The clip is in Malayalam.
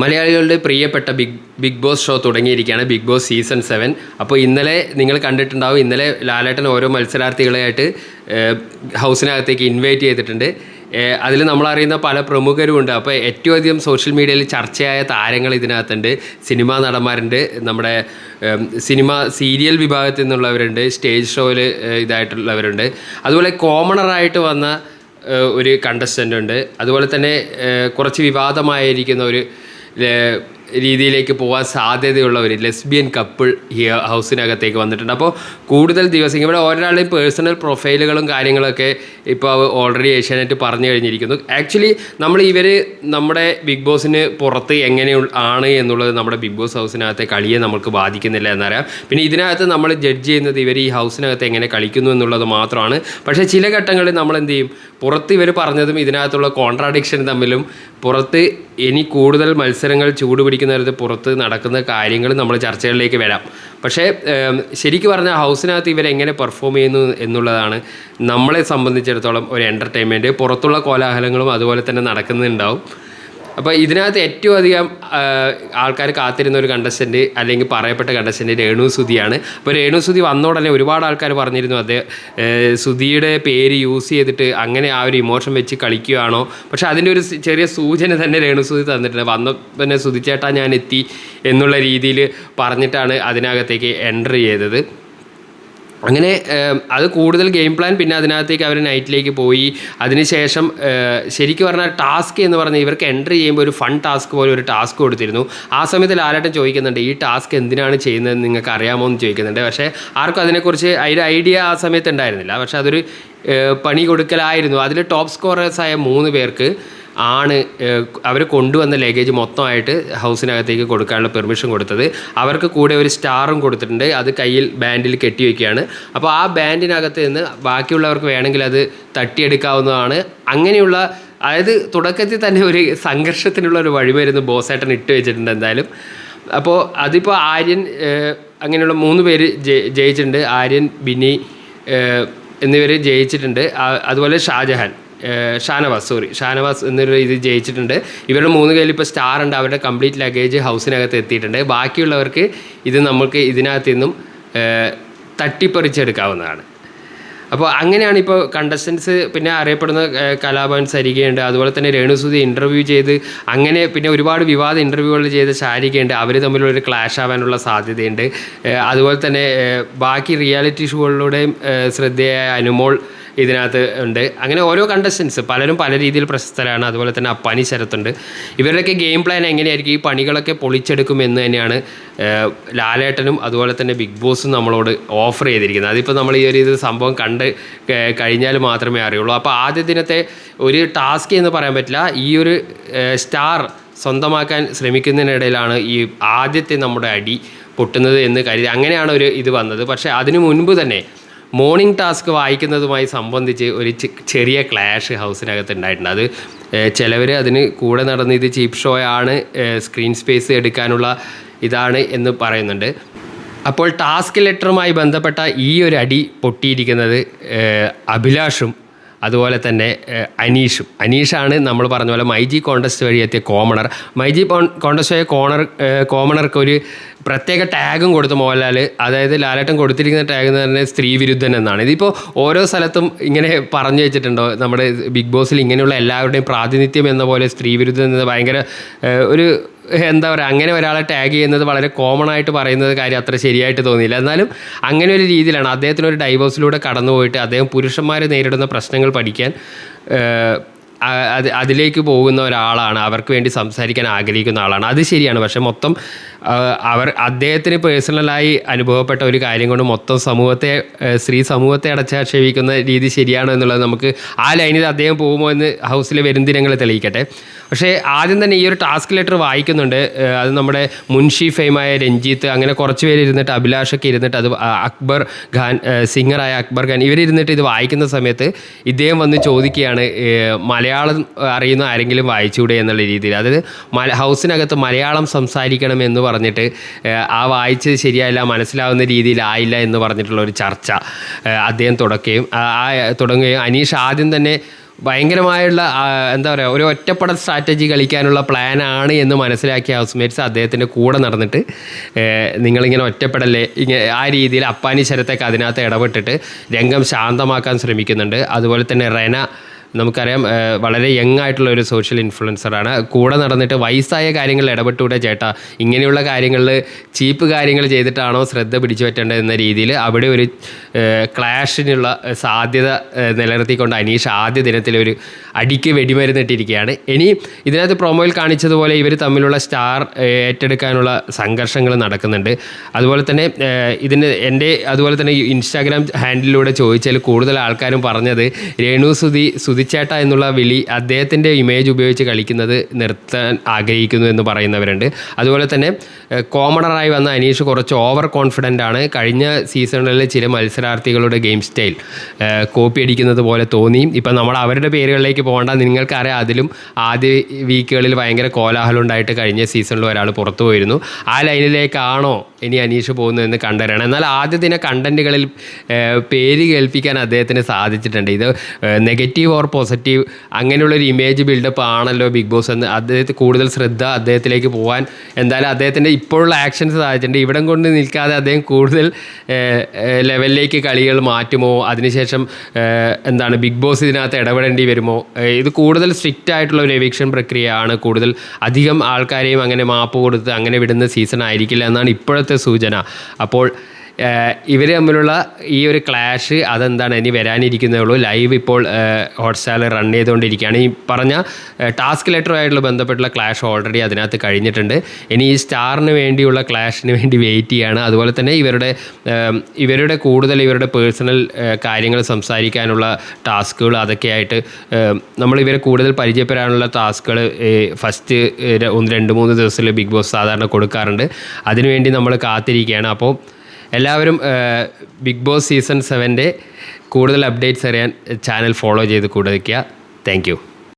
മലയാളികളുടെ പ്രിയപ്പെട്ട ബിഗ് ബിഗ് ബോസ് ഷോ തുടങ്ങിയിരിക്കുകയാണ് ബിഗ് ബോസ് സീസൺ സെവൻ. അപ്പോൾ ഇന്നലെ നിങ്ങൾ കണ്ടിട്ടുണ്ടാവും ഇന്നലെ ലാലേട്ടൻ ഓരോ മത്സരാർത്ഥികളെയായിട്ട് ഹൗസിനകത്തേക്ക് ഇൻവൈറ്റ് ചെയ്തിട്ടുണ്ട്. അതിൽ നമ്മളറിയുന്ന പല പ്രമുഖരും ഉണ്ട് അപ്പോൾ ഏറ്റവും അധികം സോഷ്യൽ മീഡിയയിൽ ചർച്ചയായ താരങ്ങൾ ഇതിനകത്തുണ്ട്. സിനിമാ നടന്മാരുണ്ട്. നമ്മുടെ സിനിമ സീരിയൽ വിഭാഗത്തിൽ നിന്നുള്ളവരുണ്ട്. സ്റ്റേജ് ഷോയിൽ ഇതായിട്ടുള്ളവരുണ്ട്. അതുപോലെ കോമണറായിട്ട് വന്ന ഒരു കണ്ടസ്റ്റന്റ് ഉണ്ട്. അതുപോലെ തന്നെ കുറച്ച് വിവാദമായിരിക്കുന്ന ഒരു で രീതിയിലേക്ക് പോകാൻ സാധ്യതയുള്ള ഒരു ലെസ്ബിയൻ കപ്പിൾ ഈ ഹൗസിനകത്തേക്ക് വന്നിട്ടുണ്ട്. അപ്പോൾ കൂടുതൽ ദിവസം ഇവിടെ ഒരാളുടെയും പേഴ്സണൽ പ്രൊഫൈലുകളും കാര്യങ്ങളൊക്കെ ഇപ്പോൾ ഓൾറെഡി ഏഷ്യാനെറ്റ് പറഞ്ഞു കഴിഞ്ഞിരിക്കുന്നു. ആക്ച്വലി നമ്മൾ ഇവർ നമ്മുടെ ബിഗ് ബോസിന് പുറത്ത് എങ്ങനെ ആണ് എന്നുള്ളത് നമ്മുടെ ബിഗ് ബോസ് ഹൗസിനകത്തെ കളിയെ നമുക്ക് ബാധിക്കുന്നില്ല എന്നറിയാം. പിന്നെ ഇതിനകത്ത് നമ്മൾ ജഡ്ജ് ചെയ്യുന്നത് ഇവർ ഈ ഹൗസിനകത്ത് എങ്ങനെ കളിക്കുന്നു എന്നുള്ളത് മാത്രമാണ്. പക്ഷേ ചില ഘട്ടങ്ങളിൽ നമ്മൾ എന്ത് ചെയ്യും? പുറത്ത് ഇവർ പറഞ്ഞതും ഇതിനകത്തുള്ള കോൺട്രാഡിക്ഷൻ തമ്മിലും പുറത്ത് ഇനി കൂടുതൽ മത്സരങ്ങൾ ചൂടുപിടിക്കുന്നിടത്ത് പുറത്ത് നടക്കുന്ന കാര്യങ്ങൾ നമ്മൾ ചർച്ചകളിലേക്ക് വരാം. പക്ഷേ ശരിക്കും പറഞ്ഞാൽ ഹൗസിനകത്ത് ഇവരെങ്ങനെ പെർഫോം ചെയ്യുന്നു എന്നുള്ളതാണ് നമ്മളെ സംബന്ധിച്ചിടത്തോളം ഒരു എന്റർടൈൻമെന്റ് പുറത്തുള്ള കോലാഹലങ്ങളും അതുപോലെ തന്നെ നടക്കുന്നുണ്ടാവും. അപ്പോൾ ഇതിനകത്ത് ഏറ്റവും അധികം ആൾക്കാർ കാത്തിരുന്ന ഒരു കണ്ടസ്റ്റന്റ് അല്ലെങ്കിൽ പറയപ്പെട്ട കണ്ടസ്റ്റന്റ് രേണു സുധിയാണ്. അപ്പോൾ രേണു സുധി വന്ന ഉടനെ ഒരുപാട് ആൾക്കാർ പറഞ്ഞിരുന്നു അത് സുധിയുടെ പേര് യൂസ് ചെയ്തിട്ട് അങ്ങനെ ആ ഒരു ഇമോഷൻ വെച്ച് കളിക്കുകയാണോ. പക്ഷേ അതിന്റെ ഒരു ചെറിയ സൂചന തന്നെ രേണു സുധി തന്നിട്ടുണ്ട്. വന്ന പിന്നെ സുധിച്ചേട്ടാ ഞാൻ എത്തി എന്നുള്ള രീതിയിൽ പറഞ്ഞിട്ടാണ് അതിനകത്തേക്ക് എന്റർ ചെയ്തത്. അങ്ങനെ അത് കൂടുതൽ ഗെയിം പ്ലാൻ പിന്നെ അതിനകത്തേക്ക് അവർ നൈറ്റിലേക്ക് പോയി. അതിനുശേഷം ശരിക്കും പറഞ്ഞാൽ ടാസ്ക് എന്ന് പറഞ്ഞാൽ ഇവർക്ക് എൻട്രി ചെയ്യുമ്പോൾ ഒരു ഫൺ ടാസ്ക് പോലെ ഒരു ടാസ്ക് കൊടുത്തിരുന്നു. ആ സമയത്ത് ലാലേട്ടൻ ചോദിക്കുന്നുണ്ട് ഈ ടാസ്ക് എന്തിനാണ് ചെയ്യുന്നത് നിങ്ങൾക്ക് അറിയാമോ എന്ന്? ചോദിക്കുന്നുണ്ട്. പക്ഷേ ആർക്കും അതിനെക്കുറിച്ച് അതിന്റെ ഐഡിയ ആ സമയത്ത് ഉണ്ടായിരുന്നില്ല. പക്ഷേ അതൊരു പണി കൊടുക്കലായിരുന്നു. അതിൽ ടോപ്പ് സ്കോറേഴ്സായ മൂന്ന് പേർക്ക് ആണ് അവർ കൊണ്ടുവന്ന ലഗേജ് മൊത്തമായിട്ട് ഹൗസിനകത്തേക്ക് കൊടുക്കാനുള്ള പെർമിഷൻ കൊടുത്തത്. അവർക്ക് കൂടെ ഒരു സ്റ്റാറും കൊടുത്തിട്ടുണ്ട്. അത് കയ്യിൽ ബാൻഡിൽ കെട്ടി കെട്ടിവെക്കുകയാണ് അപ്പോൾ ആ ബാൻഡിനകത്ത് നിന്ന് ബാക്കിയുള്ളവർക്ക് വേണമെങ്കിൽ അത് തട്ടിയെടുക്കാവുന്നതാണ്. അങ്ങനെയുള്ള അതായത് തുടക്കത്തിൽ തന്നെ ഒരു സംഘർഷത്തിനുള്ള ഒരു വഴിമരുന്ന് ബോസേട്ടൻ ഇട്ട് വെച്ചിട്ടുണ്ട് എന്തായാലും. അപ്പോൾ അതിപ്പോൾ ആര്യൻ അങ്ങനെയുള്ള മൂന്ന് പേര് ജയിച്ചിട്ടുണ്ട്. ആര്യൻ ബിനി എന്നിവർ ജയിച്ചിട്ടുണ്ട്. അതുപോലെ ഷാജഹാൻ. ഷാനവാസ് സോറി ഷാനവാസ് എന്നൊരു ഇത് ജയിച്ചിട്ടുണ്ട്. ഇവരുടെ മൂന്ന് കയ്യിൽ ഇപ്പോൾ സ്റ്റാർ ഉണ്ട്. അവരുടെ കംപ്ലീറ്റ് ലഗേജ് ഹൗസിനകത്ത് എത്തിയിട്ടുണ്ട്. ബാക്കിയുള്ളവർക്ക് ഇത് നമുക്ക് ഇതിനകത്ത് നിന്നും തട്ടിപ്പറിച്ചെടുക്കാവുന്നതാണ്. അപ്പോൾ അങ്ങനെയാണ് ഇപ്പോൾ കണ്ടസ്റ്റൻസ് പിന്നെ അറിയപ്പെടുന്ന കലാഭവൻ സരികയുണ്ട് അതുപോലെ തന്നെ രേണുസുതി ഇന്റർവ്യൂ ചെയ്ത് അങ്ങനെ പിന്നെ ഒരുപാട് വിവാദ ഇന്റർവ്യൂകൾ ചെയ്ത ശാരികയുണ്ട് അവർ തമ്മിലൊരു ക്ലാഷ് ആവാനുള്ള സാധ്യതയുണ്ട്. അതുപോലെ തന്നെ ബാക്കി റിയാലിറ്റി ഷോകളിലൂടെയും ശ്രദ്ധയായ അനുമോൾ ഇതിനകത്ത് ഉണ്ട്. അങ്ങനെ ഓരോ കണ്ടസ്റ്റൻസ് പലരും പല രീതിയിൽ പ്രശസ്തരാണ്. അതുപോലെ തന്നെ അപ്പാനി ശരത്തുണ്ട്. ഇവരുടെയൊക്കെ ഗെയിം പ്ലാൻ എങ്ങനെയായിരിക്കും? ഈ പണികളൊക്കെ പൊളിച്ചെടുക്കും എന്ന് തന്നെയാണ് ലാലേട്ടനും അതുപോലെ തന്നെ ബിഗ് ബോസും നമ്മളോട് ഓഫർ ചെയ്തിരിക്കുന്നത്. അതിപ്പോൾ നമ്മൾ ഈ ഒരു ഇത് സംഭവം കണ്ട് കഴിഞ്ഞാൽ മാത്രമേ അറിയുള്ളൂ. അപ്പോൾ ആദ്യ ദിനത്തെ ഒരു ടാസ്ക് എന്ന് പറയാൻ പറ്റില്ല. ഈ ഒരു സ്റ്റാർ സ്വന്തമാക്കാൻ ശ്രമിക്കുന്നതിനിടയിലാണ് ഈ ആദ്യത്തെ നമ്മുടെ അടി പൊട്ടുന്നത് എന്ന് കരുതി അങ്ങനെയാണ് ഒരു ഇത് വന്നത്. പക്ഷേ അതിനു മുൻപ് തന്നെ മോർണിംഗ് ടാസ്ക് വായിക്കുന്നതുമായി സംബന്ധിച്ച് ഒരു ചെറിയ ക്ലാഷ് ഹൗസിനകത്ത് ഉണ്ടായിട്ടുണ്ട്. അത് ചിലവർ അതിന് കൂടെ നടന്ന് ഇത് ചീപ്പ് ഷോ ആണ് സ്ക്രീൻ സ്പേസ് എടുക്കാനുള്ള ഇതാണ് എന്ന് പറയുന്നുണ്ട്. അപ്പോൾ ടാസ്ക് ലെറ്ററുമായി ബന്ധപ്പെട്ട ഈ ഒരു അടി പൊട്ടിയിരിക്കുന്നത് അഭിലാഷും അതുപോലെ തന്നെ അനീഷും. അനീഷാണ് നമ്മൾ പറഞ്ഞ പോലെ മൈജി കോണ്ടസ്റ്റ് വഴി എത്തിയ കോമണർ. മൈജി കോണ്ടസ്റ്റ് വഴി കോണർ കോമണർക്ക് ഒരു പ്രത്യേക ടാഗും കൊടുത്തു മോഹൻലാൽ അതായത് ലാലേട്ടൻ കൊടുത്തിരിക്കുന്ന ടാഗ് എന്ന് പറഞ്ഞാൽ സ്ത്രീ വിരുദ്ധൻ എന്നാണ്. ഇതിപ്പോൾ ഓരോ സ്ഥലത്തും ഇങ്ങനെ പറഞ്ഞു വെച്ചിട്ടുണ്ടോ? നമ്മുടെ ബിഗ് ബോസിൽ ഇങ്ങനെയുള്ള എല്ലാവരുടെയും പ്രാതിനിധ്യം എന്ന പോലെ സ്ത്രീ വിരുദ്ധൻ എന്ന് ഭയങ്കര ഒരു എന്താ പറയുക അങ്ങനെ ഒരാളെ ടാഗ് ചെയ്യുന്നത് വളരെ കോമൺ ആയിട്ട് പറയുന്നത് കാര്യം അത്ര ശരിയായിട്ട് തോന്നിയില്ല. എന്നാലും അങ്ങനെ ഒരു രീതിയിലാണ് അദ്ദേഹത്തിന് ഒരു ഡൈവേഴ്സിലൂടെ കടന്നുപോയിട്ട് അദ്ദേഹം പുരുഷന്മാർ നേരിടുന്ന പ്രശ്നങ്ങൾ പഠിക്കാൻ അതിലേക്ക് പോകുന്ന ഒരാളാണ് അവർക്ക് വേണ്ടി സംസാരിക്കാൻ ആഗ്രഹിക്കുന്ന ആളാണ്. അത് ശരിയാണ്. പക്ഷെ മൊത്തം അവർ അദ്ദേഹത്തിന് പേഴ്സണലായി അനുഭവപ്പെട്ട ഒരു കാര്യം കൊണ്ട് മൊത്തം സമൂഹത്തെ സ്ത്രീ സമൂഹത്തെ അടച്ചാക്ഷേപിക്കുന്ന രീതി ശരിയാണോ എന്നുള്ളത് നമുക്ക് ആ ലൈനിൽ അദ്ദേഹം പോകുമോ എന്ന് ഹൗസിലെ വരും ദിനങ്ങൾ തെളിയിക്കട്ടെ. പക്ഷേ ആദ്യം തന്നെ ഈ ഒരു ടാസ്ക് ലെറ്റർ വായിക്കുന്നുണ്ട്. അത് നമ്മുടെ മുൻഷി ഫെയിമായ രഞ്ജിത്ത് അങ്ങനെ കുറച്ച് പേര് ഇരുന്നിട്ട് അഭിലാഷൊക്കെ ഇരുന്നിട്ട് അത് അക്ബർ ഖാൻ സിംഗറായ അക്ബർ ഖാൻ ഇവരിരുന്നിട്ട് ഇത് വായിക്കുന്ന സമയത്ത് ഇദ്ദേഹം വന്ന് ചോദിക്കുകയാണ് ഏ, മലയാളം അറിയുന്ന ആരെങ്കിലും വായിച്ചുകൂടെ എന്നുള്ള രീതിയിൽ. അതായത് മല ഹൗസിനകത്ത് മലയാളം സംസാരിക്കണം എന്ന് പറഞ്ഞിട്ട് ആ വായിച്ചത് ശരിയായില്ല മനസ്സിലാവുന്ന രീതിയിലായില്ല എന്ന് പറഞ്ഞിട്ടുള്ള ഒരു ചർച്ച അദ്ദേഹം തുടക്കുകയും ആ തുടങ്ങുകയും അനീഷ് ആദ്യം തന്നെ ഭയങ്കരമായുള്ള എന്താ പറയുക ഒരു ഒറ്റപ്പെടൽ സ്ട്രാറ്റജി കളിക്കാനുള്ള പ്ലാനാണ് എന്ന് മനസ്സിലാക്കിയ ഹൗസ്മേറ്റ്സ് അദ്ദേഹത്തിന്റെ കൂടെ നടന്നിട്ട് നിങ്ങളിങ്ങനെ ഒറ്റപ്പെടല്ലേ ഇങ്ങനെ ആ രീതിയിൽ അപ്പാനി ശരത്തൊക്കെ അതിനകത്ത് ഇടപെട്ടിട്ട് രംഗം ശാന്തമാക്കാൻ ശ്രമിക്കുന്നുണ്ട്. അതുപോലെ തന്നെ റെന നമുക്കറിയാം വളരെ യങ് ആയിട്ടുള്ള ഒരു സോഷ്യൽ ഇൻഫ്ലുവൻസറാണ് കൂടെ നടന്നിട്ട് വയസ്സായ കാര്യങ്ങളിൽ ഇടപെട്ടുകൂടെ ചേട്ടാ. ഇങ്ങനെയുള്ള കാര്യങ്ങളിൽ ചീപ്പ് കാര്യങ്ങൾ ചെയ്തിട്ടാണോ ശ്രദ്ധ പിടിച്ചു പറ്റേണ്ടത് എന്ന രീതിയിൽ അവിടെ ഒരു ക്ലാഷിനുള്ള സാധ്യത നിലനിർത്തിക്കൊണ്ട് അനീഷ് ആദ്യ ദിനത്തിൽ ഒരു അടിക്ക് വെടിമരുന്നിട്ടിരിക്കുകയാണ്. ഇനി ഇതിനകത്ത് പ്രൊമോയിൽ കാണിച്ചതുപോലെ ഇവർ തമ്മിലുള്ള സ്റ്റാർ ഏറ്റെടുക്കാനുള്ള സംഘർഷങ്ങൾ നടക്കുന്നുണ്ട്. അതുപോലെ തന്നെ ഇതിന് എന്റെ അതുപോലെ തന്നെ ഇൻസ്റ്റാഗ്രാം ഹാൻഡിലൂടെ ചോദിച്ചാൽ കൂടുതൽ ആൾക്കാരും പറഞ്ഞത് രേണു സുധി സുധിച്ചേട്ട എന്നുള്ള വിളി അദ്ദേഹത്തിന്റെ ഇമേജ് ഉപയോഗിച്ച് കളിക്കുന്നത് നിർത്താൻ ആഗ്രഹിക്കുന്നു എന്ന് പറയുന്നവരുണ്ട്. അതുപോലെ തന്നെ കോമണറായി വന്ന അനീഷ് കുറച്ച് ഓവർ കോൺഫിഡന്റ് ആണ്. കഴിഞ്ഞ സീസണുകളിൽ ചില മത്സരാർത്ഥികളുടെ ഗെയിം സ്റ്റൈൽ കോപ്പി അടിക്കുന്നത് പോലെ തോന്നി. ഇപ്പം നമ്മൾ അവരുടെ പേരുകളിലേക്ക് പോകേണ്ട. നിങ്ങൾക്കറിയാം അതിലും ആദ്യ വീക്കുകളിൽ ഭയങ്കര കോലാഹലം ഉണ്ടായിട്ട് കഴിഞ്ഞ സീസണിൽ ഒരാൾ പുറത്തു പോയിരുന്നു. ആ ലൈനിലേക്കാണോ ഇനി അനീഷ് പോകുന്നതെന്ന് കണ്ടറിയണം. എന്നാൽ ആദ്യ ദിന കണ്ടന്റുകളിൽ പേര് കേൾപ്പിക്കാൻ അദ്ദേഹത്തിന് സാധിച്ചിട്ടുണ്ട്. ഇത് നെഗറ്റീവ് ഓർ പോസിറ്റീവ് അങ്ങനെയുള്ളൊരു ഇമേജ് ബിൽഡപ്പ് ആണല്ലോ ബിഗ് ബോസ് എന്ന്. അദ്ദേഹത്തെ കൂടുതൽ ശ്രദ്ധ അദ്ദേഹത്തിലേക്ക് പോകാൻ. എന്തായാലും അദ്ദേഹത്തിന്റെ ഇപ്പോഴുള്ള ആക്ഷൻസ് സാധിച്ചിട്ടുണ്ട് ഇവിടം കൊണ്ട് നിൽക്കാതെ അദ്ദേഹം കൂടുതൽ ലെവലിലേക്ക് കളികൾ മാറ്റുമോ? അതിനുശേഷം എന്താണ് ബിഗ് ബോസ് ഇതിനകത്ത് ഇടപെടേണ്ടി വരുമോ? ഇത് കൂടുതൽ സ്ട്രിക്റ്റ് ആയിട്ടുള്ള ഒരു എവിക്ഷൻ പ്രക്രിയയാണ്. കൂടുതൽ അധികം ആൾക്കാരെയും അങ്ങനെ മാപ്പ് കൊടുത്ത് അങ്ങനെ വിടുന്ന സീസൺ ആയിരിക്കില്ല എന്നാണ് ഇപ്പോഴത്തെ സൂചന. അപ്പോൾ ഇവർ തമ്മിലുള്ള ഈ ഒരു ക്ലാഷ് അതെന്താണ്? ഇനി വരാനിരിക്കുന്നേ ഉള്ളൂ. ലൈവ് ഇപ്പോൾ ഹോട്ട്സ്റ്റാർ റൺ ചെയ്തുകൊണ്ടിരിക്കുകയാണ്. ഈ പറഞ്ഞ ടാസ്ക് ലെറ്ററുമായിട്ടുള്ള ബന്ധപ്പെട്ടുള്ള ക്ലാഷ് ഓൾറെഡി അതിനകത്ത് കഴിഞ്ഞിട്ടുണ്ട്. ഇനി ഈ സ്റ്റാറിന് വേണ്ടിയുള്ള ക്ലാഷിന് വേണ്ടി വെയിറ്റ് ചെയ്യുകയാണ് അതുപോലെ തന്നെ ഇവരുടെ ഇവരുടെ കൂടുതൽ ഇവരുടെ പേഴ്സണൽ കാര്യങ്ങൾ സംസാരിക്കാനുള്ള ടാസ്കുകൾ അതൊക്കെയായിട്ട് നമ്മൾ ഇവരെ കൂടുതൽ പരിചയപ്പെടാനുള്ള ടാസ്കുകൾ ഫസ്റ്റ് ഒന്ന് രണ്ട് മൂന്ന് ദിവസത്തിൽ ബിഗ് ബോസ് സാധാരണ കൊടുക്കാറുണ്ട്. അതിനുവേണ്ടി നമ്മൾ കാത്തിരിക്കുകയാണ്. അപ്പോൾ എല്ലാവരും ബിഗ് ബോസ് സീസൺ സെവന്റെ കൂടുതൽ അപ്ഡേറ്റ്സ് അറിയാൻ ചാനൽ ഫോളോ ചെയ്ത് കൂടെ വയ്ക്കുക താങ്ക്